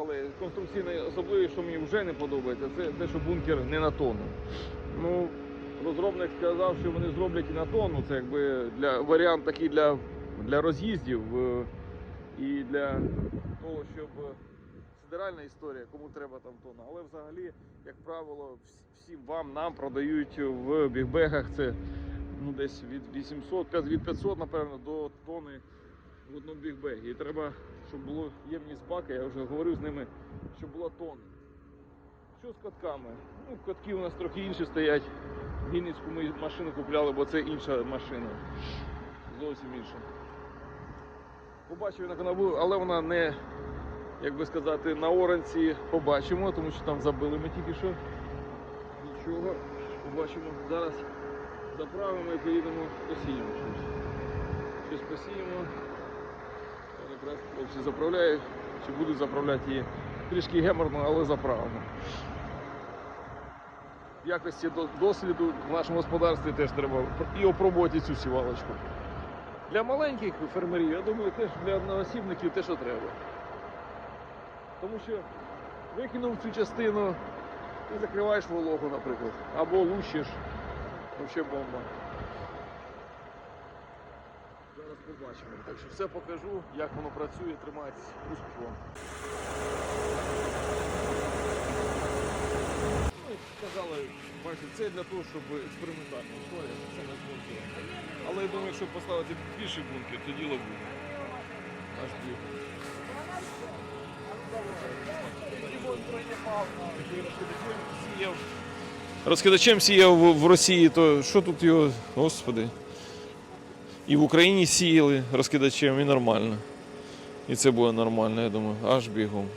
але конструкційна особливість, що мені вже не подобається, це те, що бункер не на тонну. Ну, розробник сказав, що вони зроблять і на тонну. Це якби для варіант такий для, для роз'їздів е, і для того, щоб е, федеральна історія, кому треба там тонна. Але взагалі, як правило, всім вам нам продають в бігбегах це ну, десь від 800, від 500, напевно, до тони в одному бігбегі. І треба, щоб було ємність бака, я вже говорив з ними, щоб була тонна. Що з катками? Ну, катки у нас трохи інші стоять. В Вінницьку ми машину купляли, бо це інша машина. Зовсім інша. Побачив на канаву, але вона не, як би сказати, на оранці побачимо, тому що там забили ми тільки що. Нічого. Побачимо. Зараз заправимо і поїдемо посіємо щось. Щось посіємо. Якраз хлопці заправляють, чи будуть заправляти її трішки геморно, але заправимо. В якості до- досліду в нашому господарстві теж треба і опробувати цю сівалочку. Для маленьких фермерів, я думаю, теж для одноосібників те, що треба. Тому що викинув цю частину і закриваєш вологу, наприклад, або лущиш. Взагалі бомба. Побачимо. Так що все покажу, як воно працює, тримається. Успіху вам. Ну, сказали, бачите, це для того, щоб експериментальна це не бункер. Але я думаю, якщо поставити більший бункер, то діло буде. Аж дві. Розкидачем сіяв в Росії, то що тут його, господи. І в Україні сіяли розкидачем, і нормально. І це буде нормально, я думаю, аж бігом.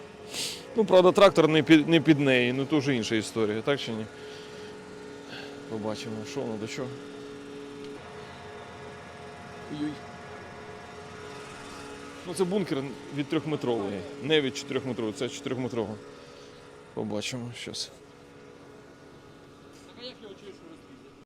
Ну, правда, трактор не під, не під неї, ну то вже інша історія, так чи ні? Побачимо, що воно до чого. Ну це бункер від трьохметрової, не від чотирьохметрової, це чотирьохметрова. Побачимо зараз. Так а як?